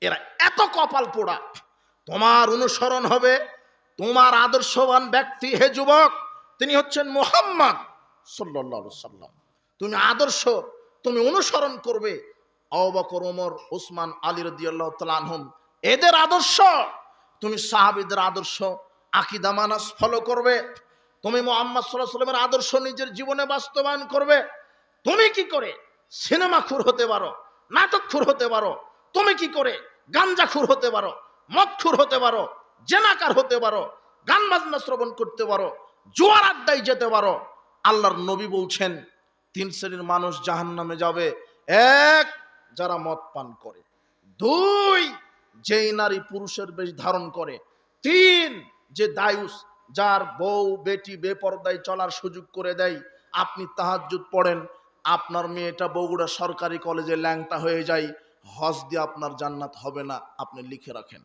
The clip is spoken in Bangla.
এরা এত কপাল পোড়া। তোমার অনুসরণ হবে, তোমার আদর্শবান ব্যক্তি হে যুবক, তিনি হচ্ছেন মোহাম্মদ সাল্লাল্লাহু সাল্লাম। তুমি আদর্শ, তুমি অনুসরণ করবে। অবকর ওমর, ওসমান, আলী রদিয়াল্লাহ তালানহম এদের আদর্শ। তুমি সাহাবিদের আদর্শ, আকিদা মানাস ফলো করবে। তুমি মোহাম্মদ সাল্লাহ সাল্লামের আদর্শ নিজের জীবনে বাস্তবায়ন করবে। তুমি কি করে? সিনেমা খুর হতে পারো নাটক খুর হতে পারো তুমি কি করে গাঞ্জা খুর হতে পারো মদ খুর হতে পারো, জেনাকার হতে পারো গান বাজনা শ্রবণ করতে পারো, জোয়ার আড্ডায় যেতে পারো? আল্লাহর নবী বলছেন, তিন শ্রেণির মানুষ জাহান নামে যাবে। এক, যারা মদ পান করে। দুই, যেই নারী পুরুষের বেশ ধারণ করে। তিন, যে দায়ুস, যার বউ, বেটি বেপরদায় চলার সুযোগ করে দেয়। আপনি তাহাজ্জুদ পড়েন, আপনার মেয়েটা বগুড়া সরকারি কলেজে ল্যাংটা হয়ে যায়। হজ দিয়ে আপনার জান্নাত হবে না আপনি লিখে রাখেন।